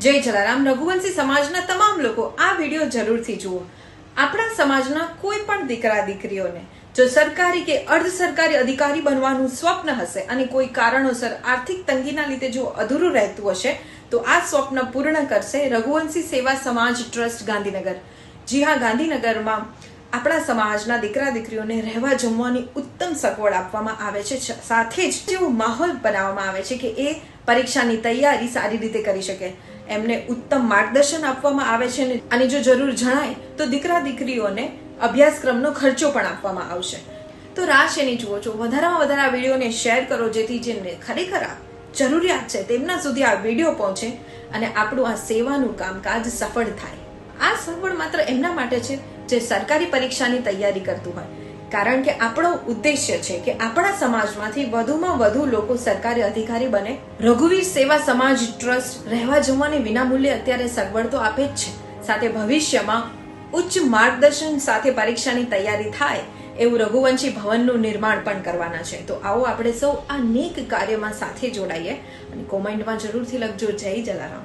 જય જલારામ, રઘુવંશી સમાજના તમામ લોકો, આ વીડિયો જરૂરથી જુઓ. આપણા સમાજના કોઈ પણ દીકરા, દીકરીઓને, જો સરકારી કે અર્ધ સરકારી અધિકારી બનવાનું સ્વપ્ન હશે અને કોઈ કારણોસર આર્થિક તંગીના લીધે જો અધૂરું રહેતું હશે, તો આ સ્વપ્ન પૂર્ણ કરશે રઘુવંશી સેવા સમાજ ટ્રસ્ટ ગાંધીનગર. જી હા, ગાંધીનગરમાં આપણા સમાજના દીકરા, દીકરીઓને રહેવા જમવાની ઉત્તમ સગવડ આપવામાં આવે છે. સાથે જ તેવો માહોલ બનાવવામાં આવે છે કે એ પરીક્ષાની તૈયારી સારી રીતે કરી શકે. એમને ઉત્તમ માર્ગદર્શન આપવામાં આવે છે ને- અને જો જરૂર જણાય, તો દીકરા દીકરીઓને અભ્યાસક્રમનો ખર્ચો પણ આપવામાં આવશે. તો રાહ એની જુઓ છો. વધારેમાં વધારે વિડીયોને શેર કરો, જેથી જેમને ખરેખર જરૂરિયાત છે, તેમના સુધી આ વીડિયો પહોંચે અને આપણું આ સેવાનું કામકાજ સફળ થાય. આ સફળ માત્ર એમના માટે છે, જે સરકારી પરીક્ષાની તૈયારી કરતું હોય. કારણ કે આપણો ઉદ્દેશ્ય છે કે આપણા સમાજમાંથી વધુમાં વધુ લોકો સરકારી અધિકારી બને. રઘુવીર સેવા સમાજ ટ્રસ્ટ રહેવા જમવાની વિનામૂલ્યે અત્યારે સગવડ તો આપે જ છે. સાથે ભવિષ્યમાં ઉચ્ચ માર્ગદર્શન સાથે પરીક્ષાની તૈયારી થાય એવું રઘુવંશી ભવનનું નિર્માણ પણ કરવાના છે. તો આવો આપણે સૌ આ નેક કાર્યમાં સાથે જોડાઈએ. અને કોમેન્ટમાં જરૂરથી લખજો. જય જલારામ.